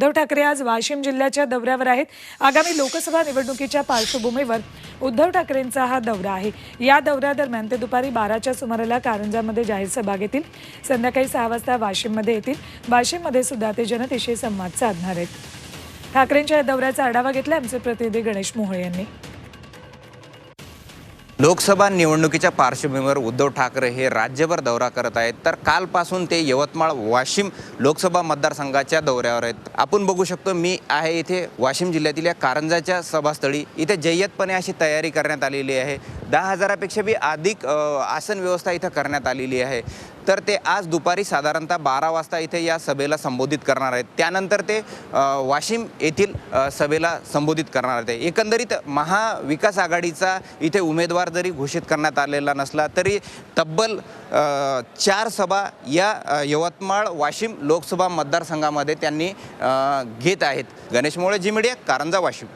उद्धव ठाकरे आज वाशिम जिल्ह्याच्या दौऱ्यावर आहेत. आगामी लोकसभा निवडणुकीच्या पार्श्वभूमीवर उद्धव ठाकरेंचा हा दौरा आहे. या दौऱ्यादरम्यान ते दुपारी बाराच्या सुमाराला कारंजामध्ये जाहीर सभा घेतील. संध्याकाळी सहा वाजता वाशिममध्ये येतील. वाशिममध्ये सुद्धा ते जनतेशी संवाद साधणार आहेत. ठाकरेंच्या या दौऱ्याचा आढावा घेतला आमचे प्रतिनिधी गणेश मोहोळे यांनी. लोकसभा निवडणुकीच्या पार्श्वभूमीवर उद्धव ठाकरे हे राज्यभर दौरा करत आहेत. तर कालपासून ते यवतमाळ वाशिम लोकसभा मतदारसंघाच्या दौऱ्यावर आहेत. आपण बघू शकतो मी आहे इथे वाशिम जिल्ह्यातील या कारंजाच्या सभास्थळी. इथे जय्यतपणे अशी तयारी करण्यात आलेली आहे. दहा हजारापेक्षा बी अधिक आसन व्यवस्था इथं करण्यात आलेली आहे. तर ते आज दुपारी साधारणतः बारा वाजता इथे या सभेला संबोधित करणार आहेत. त्यानंतर ते वाशिम येथील सभेला संबोधित करणार आहेत. एकंदरीत महाविकास आघाडीचा इथे उमेदवार जरी घोषित करण्यात आलेला नसला तरी तब्बल चार सभा या यवतमाळ वाशिम लोकसभा मतदारसंघामध्ये त्यांनी घेत आहेत. गणेश मोळे जी मीडिया कारंजा वाशिम.